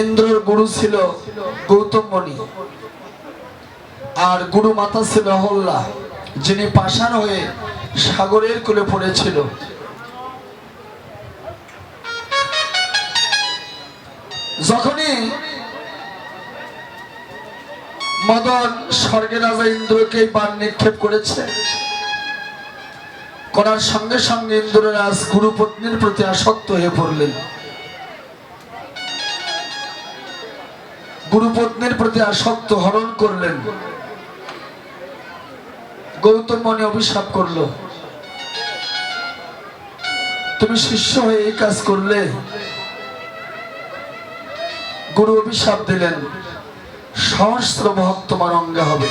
ইন্দ্রর গুরু ছিল গৌতম মণি আর গুরু মাতা ছিল হল্লা যিনি পাষাণ হয়ে সাগরের কুলে পড়েছিল। যখনই মদন স্বর্গের রাজা ইন্দ্রকে বান নিক্ষেপ করেছে, করার সঙ্গে সঙ্গে ইন্দ্ররাজ গুরুপত্নীর প্রতি আসক্ত হয়ে পড়লেন। গুরুপত্নীর প্রতি আসক্ত হরণ করলেন। গৌতম মনে অভিশাপ করল, তুমি শিষ্য হয়ে এই কাজ করলে? গুরু অভিশাপ দিলেন, সহস্র মহৎ তোমার অঙ্গে হবে।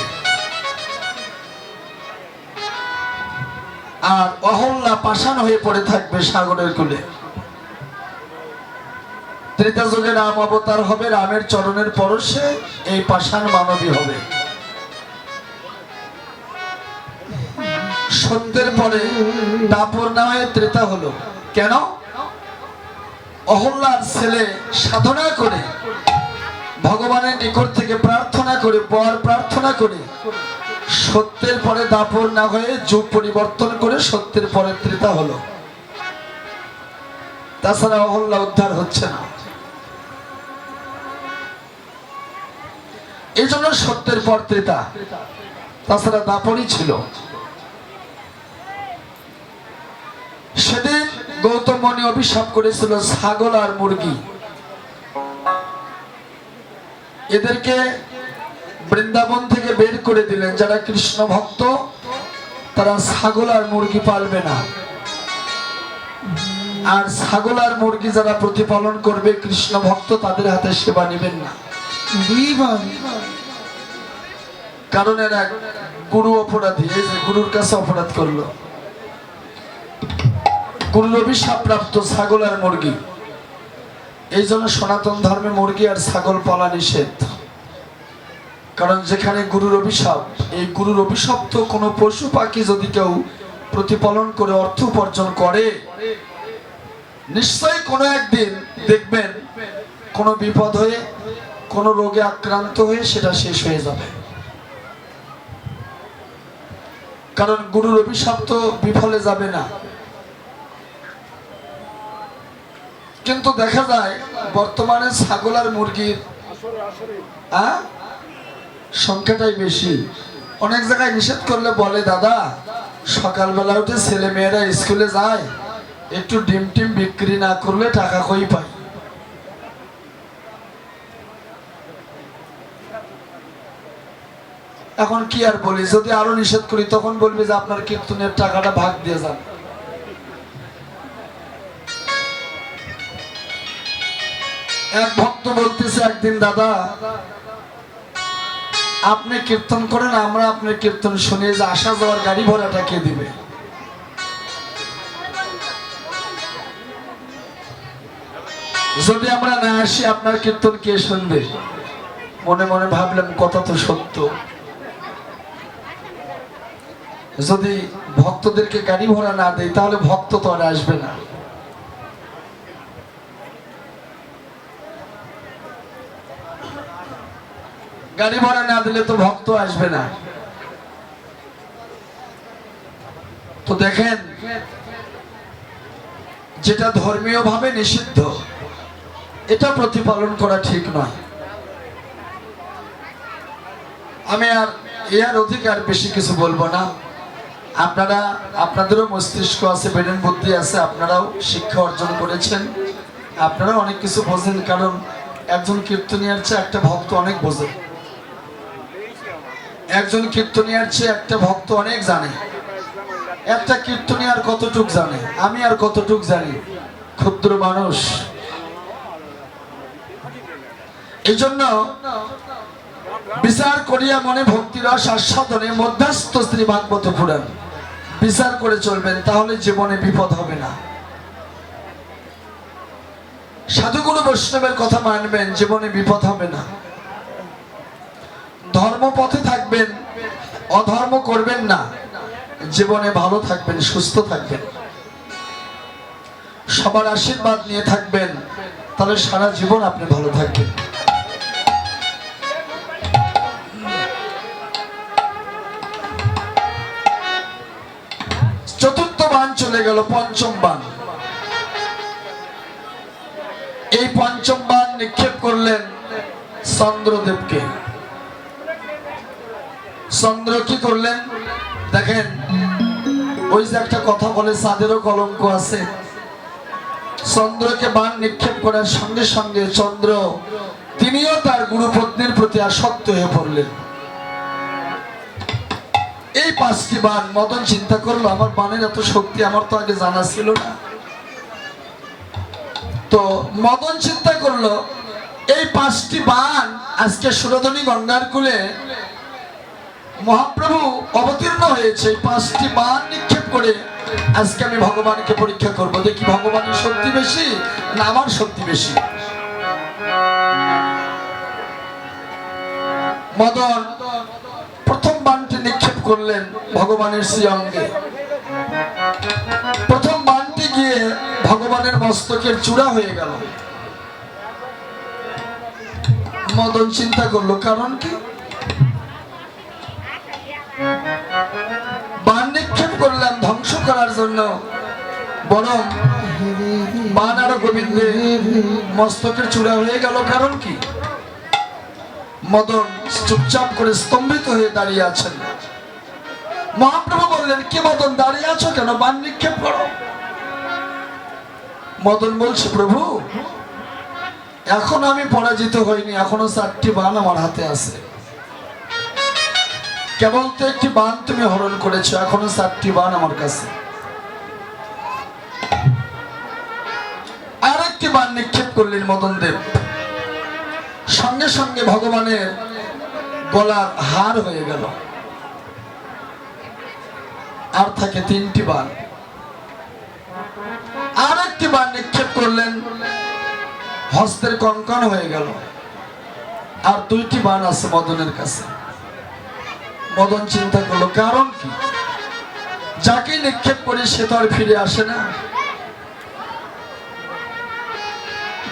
আর অহল্লা পাষাণ হয়ে পড়ে থাকবে সাগরের কুলে। ত্রেতা যুগে রাম অবতার হবে, রামের চরণের পরশে এই পাষাণ মানবী হবে। সত্যের পরে দাপর না হয়ে ত্রেতা হলো। কেন? অহল্লার ছেলে সাধনা করে, ভগবানের নিকট থেকে প্রার্থনা করে বর প্রার্থনা করে, সত্যের পরে দাপর না হয়ে যুগ পরিবর্তন করে সত্যের পরে ত্রেতা হলো। তাছাড়া অহল্লা উদ্ধার হচ্ছে না। এই জন্য সত্যের পর ত্রেতা। তাছাড়া দাপরই ছিল। সেদিন গৌতম মণি অভিশাপ করেছিল ছাগল আর মুরগি। এদেরকে বৃন্দাবন থেকে বের করে দিলেন। যারা কৃষ্ণ ভক্ত, তারা ছাগল আর মুরগি পালবে না। আর ছাগল আর মুরগি যারা প্রতিপালন করবে কৃষ্ণ ভক্ত, তাদের হাতে সেবা নেবেন না। কারণ এরা গুরু অপরাধী, এই যে গুরুর কাছে অপরাধ করল। গুরুর অভিশাপ প্রাপ্ত ছাগল আর মুরগি। এই জন্য সনাতন ধর্মে মুরগি আর ছাগল পালা নিষেধ। কারণ যেখানে গুরুর অভিশাপ, এই গুরুর অভিশাপ তো কোনো পশু পাখি যদি কেউ প্রতিপালন করে, অর্থ উপার্জন করে, নিশ্চয়ই কোনো একদিন দেখবেন কোনো বিপদ হয়ে কোনো রোগে আক্রান্ত হয়ে সেটা শেষ হয়ে যাবে। কারণ গুরুর অভিশাপ তো বিফলে যাবে না। কিন্তু দেখা যায়, বর্তমানে ছাগল আর মুরগির আহ? সংখ্যাটাই বেশি। অনেক জায়গায় নিষেধ করলে বলে, দাদা, সকালবেলা উঠে ছেলে মেয়েরা স্কুলে যায়, একটু ডিম টিম বিক্রি না করলে টাকা কই পাই এখন কি আর বলি? যদি আরও নিষেধ করি, তখন বলবে যে আপনার কীর্তনের টাকাটা ভাগ দিয়ে যান। এক ভক্ত বলতেছে একদিন, দাদা, আপনি কীর্তন করেন, আমরা আপনার কীর্তন শুনে যে আসা যাওয়ার গাড়ি ভাড়াটা কে দিবে? যদি আমরা না আসি, আপনার কীর্তন কে শুনবে? মনে মনে ভাবলাম, কথা তো সত্য। যদি ভক্তদেরকে গাড়ি ভাড়া না দেয়, তাহলে ভক্ত তো আর আসবে না। গাড়ি ভাড়া না দিলে তো ভক্ত আসবে না। তো দেখেন, যেটা ধর্মীয় ভাবে নিষিদ্ধ, এটা প্রতিপালন করা ঠিক নয়। আমি আর এর অধিকার বেশি কিছু বলব না। আপনারা, আপনাদেরও মস্তিষ্ক আছে বেরেন বুদ্ধি আছে, আপনারাও শিক্ষা অর্জন করেছেন। আপনারা অনেক কিছু বোঝেন, কারণ একজন কীর্তনিয়ার চেয়ে একটা ভক্ত অনেক বোঝে। একজন কীর্তনিয়ার চেয়ে একটা ভক্ত অনেক জানে। একটা কীর্তনিয়ার কতটুক জানে? আমি আর কতটুক জানি? ক্ষুদ্র মানুষ। এই জন্য বিচার করিয়া মনে ভক্তি রস আস্বাদনে মধ্যস্থ শ্রী ভাগবত পুরাণ। বিচার করে চলবেন, তাহলে জীবনে বিপদ হবে না। সাধুগুরু বৈষ্ণবের কথা মানবেন, জীবনে বিপদ হবে না। ধর্মপথে থাকবেন, অধর্ম করবেন না। জীবনে ভালো থাকবেন, সুস্থ থাকবেন। সবার আশীর্বাদ নিয়ে থাকবেন, তাহলে সারা জীবন আপনি ভালো থাকবেন। চলে গেল পঞ্চম বান। এই পঞ্চম বান নিক্ষেপ করলেন চন্দ্রদেবকে। চন্দ্র কি করলেন? দেখেন, ওই যে একটা কথা বলে চাঁদেরও কলঙ্ক আছে। চন্দ্রকে বান নিক্ষেপ করার সঙ্গে সঙ্গে চন্দ্র তিনিও তার গুরুপত্নীর প্রতি আসক্ত হয়ে পড়লেন। এই পাঁচটি বান, মদন চিন্তা করল, আমার বানের এত শক্তি, আমার তো আগে জানা ছিল না। তো মদন চিন্তা করল, এই পাঁচটি বান আজকে সুরধনী গঙ্গার কুলে মহাপ্রভু অবতীর্ণ হয়েছে। পাঁচটি বান নিক্ষেপ করে আজকে আমি ভগবানকে পরীক্ষা করব। দেখি ভগবানের শক্তি বেশি না আমার শক্তি বেশি? মদন করলেন ভগবানের শ্রী অঙ্গে প্রথম বানটি গিয়ে ভগবানের মস্তকের চূড়া হয়ে গেল। মদন চিন্তা করল, কারণ কি? বান নিক্ষেপ করলাম ধ্বংস করার জন্য। বরং বান আর গোবিন্দে মস্তকের চূড়া হয়ে গেল, কারণ কি? মদন চুপচাপ করে স্তম্ভিত হয়ে দাঁড়িয়ে আছেন। মহাপ্রভু বললেন, কি মদন, দাঁড়িয়ে আছো কেন? বান নিক্ষেপ করো। মদন বলছে, প্রভু, এখন আমি পরাজিত হইনি, এখনও চারটি বান আমার হাতে আছে। কেবল তো একটি বান তুমি হরণ করেছ, এখনও চারটি বান আমার কাছে। আর একটি বান নিক্ষেপ করলেন মদন দেব। সঙ্গে সঙ্গে ভগবানের গলার হার হয়ে গেল। আর থাকে তিনটি বান আর একটি বান নিক্ষেপ করলেন, হস্তের কঙ্কন হয়ে গেল। আর দুইটি বান আছে মদনের কাছে। মদন চিন্তা করল, কারণ কি? যাকে নিক্ষেপ করি, সে তো আর ফিরে আসে না।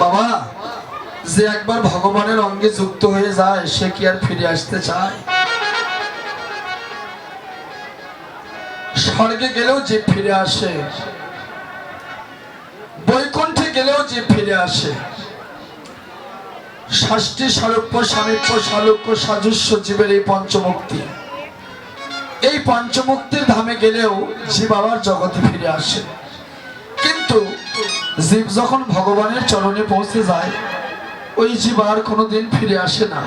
বাবা, যে একবার ভগবানের অঙ্গে যুক্ত হয়ে যায়, সে কি আর ফিরে আসতে চায়? স্বর্গে গেলেও যে ফিরে আসে, বৈকুণ্ঠে গেলেও যে ফিরে আসে, ষষ্ঠী স্বরূপ স্বামীপ্য সালুক্য সাজস্য জীবের এই পঞ্চমুক্তি। এই পঞ্চমুক্তির ধামে গেলেও জীব আবার জগতে ফিরে আসে। কিন্তু জীব যখন ভগবানের চরণে পৌঁছে যায়, ওই জীব আর কোনোদিন ফিরে আসে না।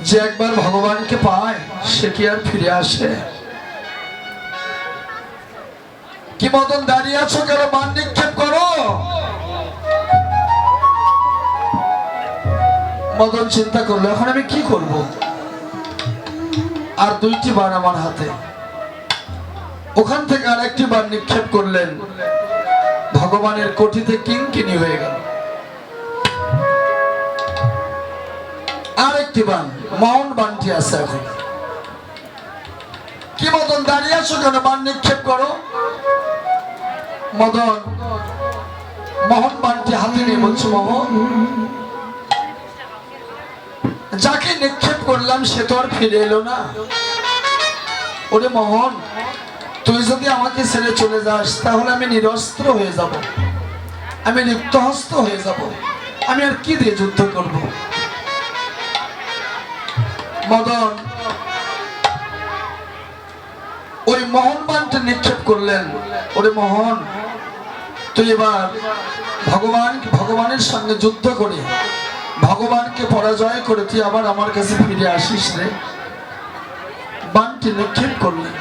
যে একবার ভগবানকে পায়, সে কি আর ফিরে আসে? কি মতন দাঁড়িয়ে আছো কেন? মান নিক্ষেপ করো। মদন চিন্তা করল, এখন আমি কি করব? আর দুইটি বার আমার হাতে। ওখান থেকে আর একটি বার নিক্ষেপ করলেন। ভগবানের কোঠিতে কিঙ্কিনি হয়ে গেল। একটি বান মাউন্ট বানটি আছে এখন। কি মদন, দাঁড়িয়ে আছো কেন? বান নিক্ষেপ করো। মদন বানটি হাতে নিয়ে বলছে যাকে নিক্ষেপ করলাম, সে তো আর ফিরে এলো না। ওরে মোহন, তুই যদি আমাকে ছেড়ে চলে যাস, তাহলে আমি নিরস্ত্র হয়ে যাব। আমি রিক্তহস্ত হয়ে যাব। আমি আর কি দিয়ে যুদ্ধ করব? মদন ওই মোহন বানটা নিক্ষেপ করলেন। ওরে মোহন, তুই এবার ভগবান ভগবানের সঙ্গে যুদ্ধ করে, ভগবানকে পরাজয় করে তুই আবার আমার কাছে ফিরে আসিস রে। বানটি নিক্ষেপ করলেন।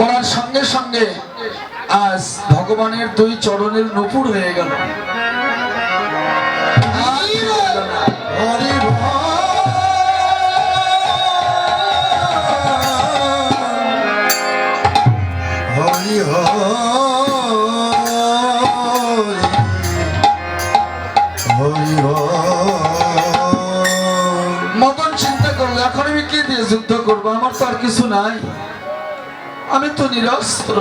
করার সঙ্গে সঙ্গে আজ ভগবানের দুই চরণের নুপুর হয়ে গেল। যুদ্ধ করব, আমার তো আর কিছু নাই। আমি তো নিরস্ত্র।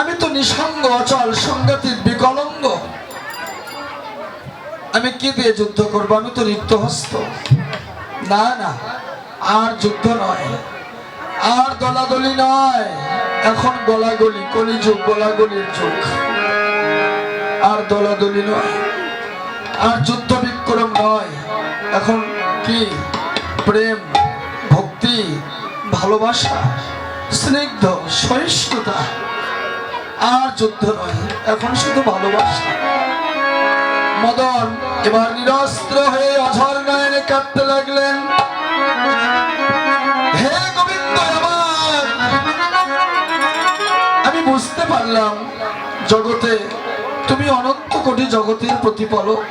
আমি তো নিঃসঙ্গ, অচল সংগতির বিকলঙ্গ। আমি কি দিয়ে যুদ্ধ করব? আমি তো রিক্ত হস্ত না না, আর যুদ্ধ নয়। আর দলাদলি নয়। এখন গলাগলি, কলিযুগ, গলাগলির যুগ। আর দলাদলি নয়। আর যুদ্ধ বিক্রম নয়। এখন কি? প্রেম, ভক্তি, ভালোবাসা, স্নিগ্ধ, সহিষ্ণুতা। আর যুদ্ধ নয়, এখন শুধু ভালোবাসা। মদন, এবার নিরস্ত্র হয়ে অঝর নয়নে কাটতে লাগলেন। হে গোবিন্দ, আমার! আমি বুঝতে পারলাম, জগতে তুমি অনন্ত কোটি জগতের প্রতিপালক।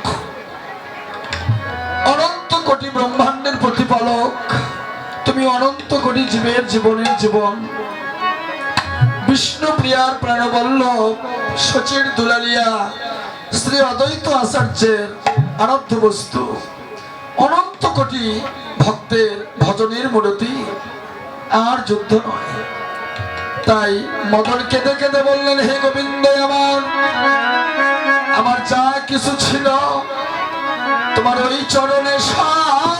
প্রতিপালক, তুমি অনন্ত কোটি জীবের জীবনের জীবন। বিষ্ণু প্রিয়ার প্রাণবল্লভ সচির দুলালিয়া, শ্রী অদ্বৈত আচার্যের আরাধ্য বস্তু। অনন্ত কোটি ভক্তের ভজনের মূরতি আর যুদ্ধ নয়। তাই মদন কেঁদে কেঁদে বললেন, হে গোবিন্দ, আমার আমার যা কিছু ছিল, তোমার ওই চরণে সব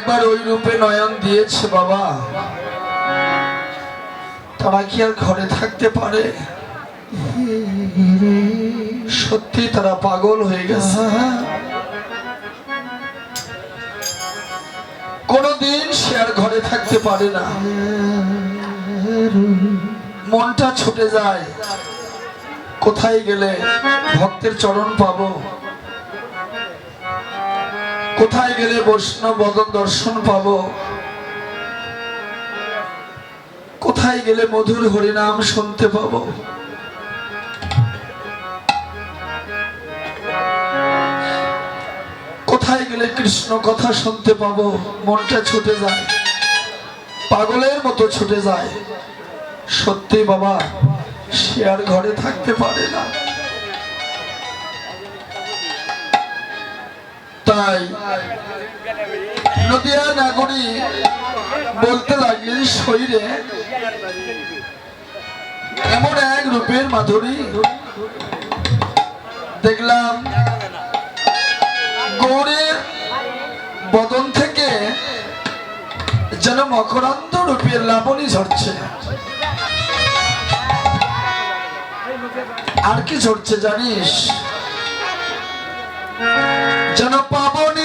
একবার ওই রূপে নয়ন দিয়েছে বাবা। তারা কি আর ঘরে থাকতে পারে? সত্যি তারা পাগল হয়ে গেছে। কোনদিন সে আর ঘরে থাকতে পারে না। মনটা ছুটে যায়। কোথায় গেলে ভক্তের চরণ পাবো? কোথায় গেলে বৈষ্ণব দর্শন পাব? কোথায় গেলে মধুর হরিনাম শুনতে পাবো? কোথায় গেলে কৃষ্ণ কথা শুনতে পাবো? মনটা ছুটে যায়। পাগলের মতো ছুটে যায়। সত্যি বাবা, সে আর ঘরে থাকতে পারে না। তাই নদিয়া নাগরী বলতে লাগলেন শরীরে এমন এক রূপের মাধুরী। দেখলাম গৌরের বদন থেকে যেন মকরান্ত রূপের লাবণী ঝরছে। আর কি ঝরছে জানিস? যেন পাবনি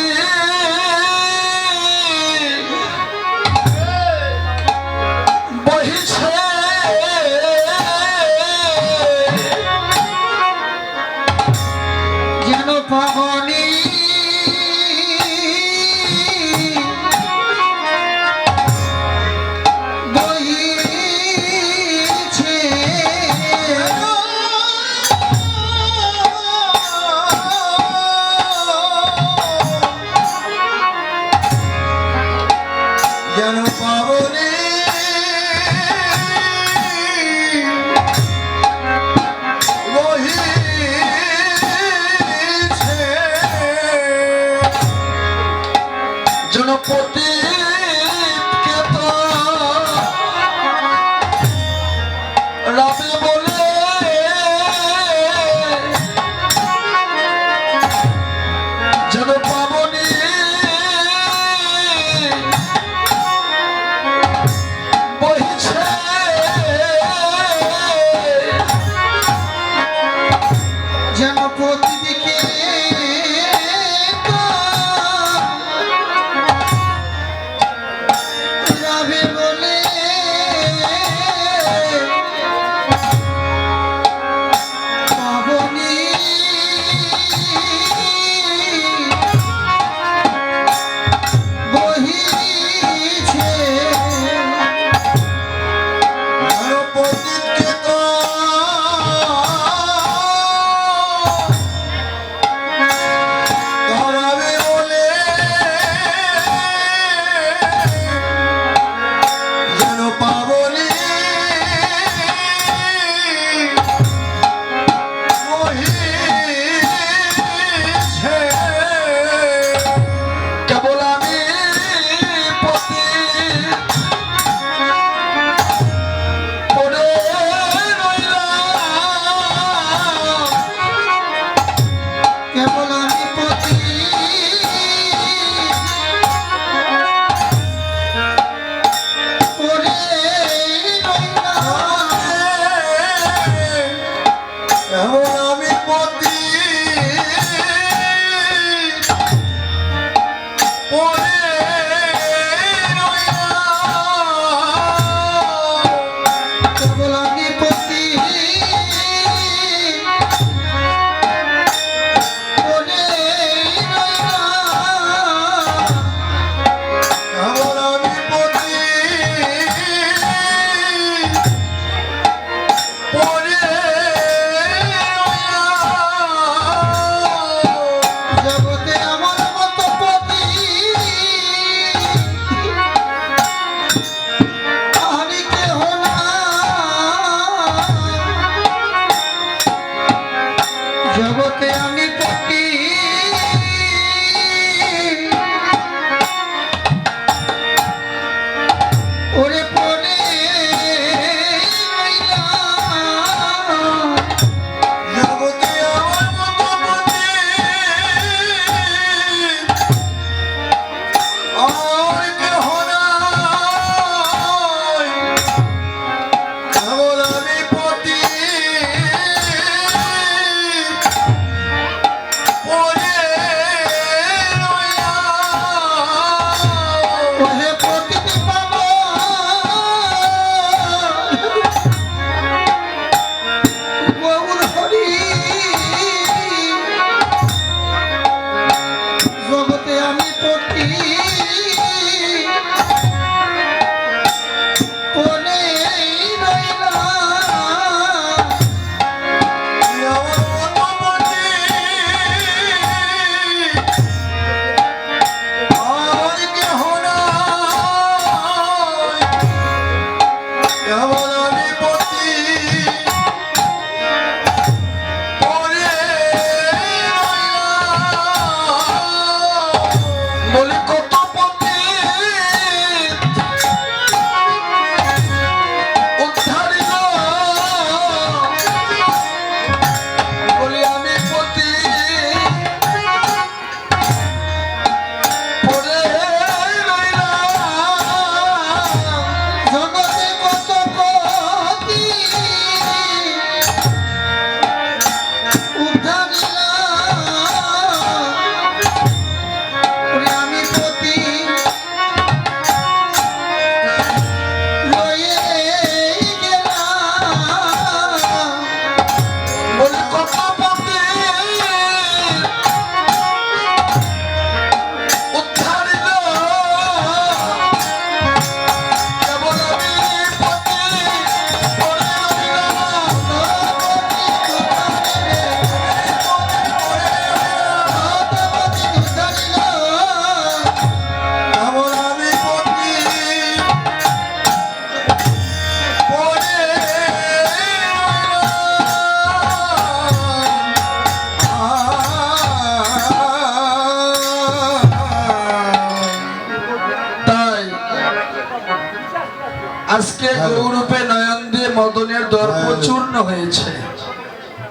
হ্যাঁ। নয়ন দিয়ে মদনের দর্প হ্যাঁ। চূর্ণ হয়েছে।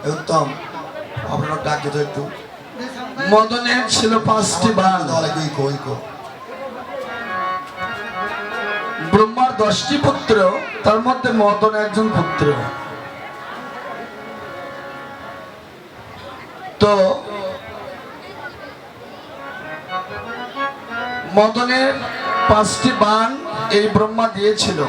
উত্তম আপনার ডাকে তো একটু। মদনের ছিল পাঁচটি বান। তাহলে কি কই কো ব্রহ্মার দশটি পুত্র তার মধ্যে মদন একজন পুত্র। তো মদনের পাঁচটি বান এই ব্রহ্মা দিয়েছিল।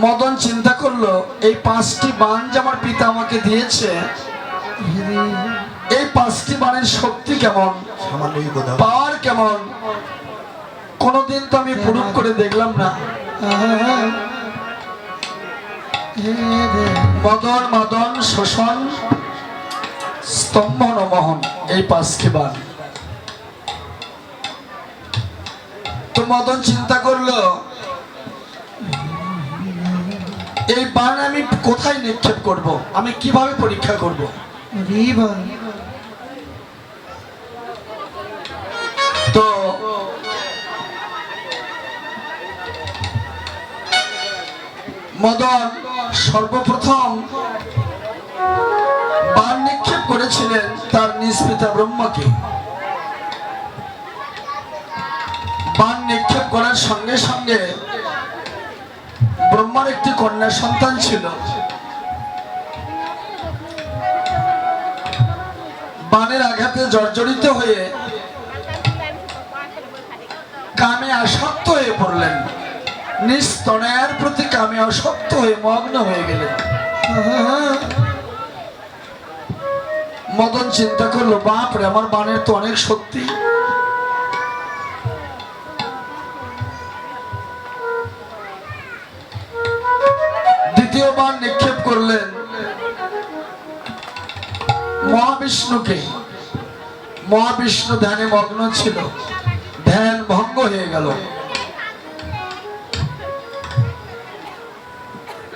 মদন চিন্তা করল এই পাঁচটি বান যে আমার পিতা আমাকে দিয়েছে। এই পাঁচটি বানের শক্তি কেমন? পাওয়ার কেমন? কোনদিন তো আমি প্রুভ করে দেখলাম না। মদন মদন শোষণ স্তম্ভ নমহন এই পাঁচটি বান তো মদন চিন্তা করল এই বান আমি কোথায় নিক্ষেপ করব? আমি কীভাবে পরীক্ষা করব? তো মদন সর্বপ্রথম বান নিক্ষেপ করেছিলেন তার নিজ পিতা ব্রহ্মাকে। বান নিক্ষেপ করার সঙ্গে সঙ্গে ব্রহ্মার একটি কন্যা সন্তান ছিল। বানের আঘাতে জর্জরিত হয়ে কামে আসক্ত হয়ে পড়লেন। নিজ প্রতি কামে আসক্ত হয়ে মগ্ন হয়ে গেলেন। মদন চিন্তা করল, বাপরে, আমার বানের তো অনেক শক্তি। দ্বিতীয়বার নিক্ষেপ করলেন। মহাবিষ্ণুকে। মহাবিষ্ণু ধ্যানে মগ্ন ছিল। ধ্যান ভঙ্গ হয়ে গেল।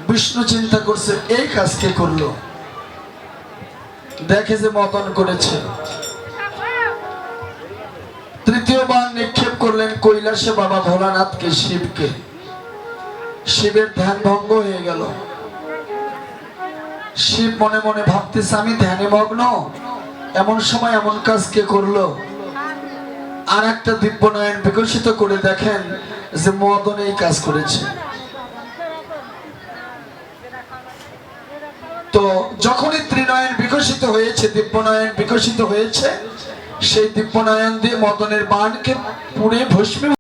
বিষ্ণু চিন্তা করছে, এই কাজ কে করল? দেখে যে মতন করেছে। তৃতীয়বার নিক্ষেপ করলেন কৈলাসে বাবা ভোলানাথকে, শিবকে। শিবের ধ্যান ভঙ্গ হয়ে গেল। শিব মনে মনে ভাবতেছে, আমি ধ্যানে মগ্ন। এমন সময় এমন কাজ কে করল? আর একটা দিব্য নয়ন বিকশিত করে দেখেন যে মদন এই কাজ করেছে। তো যখনই ত্রিনয়ন বিকশিত হয়েছে দিব্যনয়ন বিকশিত হয়েছে, সেই দিব্যনয়ন দিয়ে মদনের বাণকে পুড়ে ভস্মী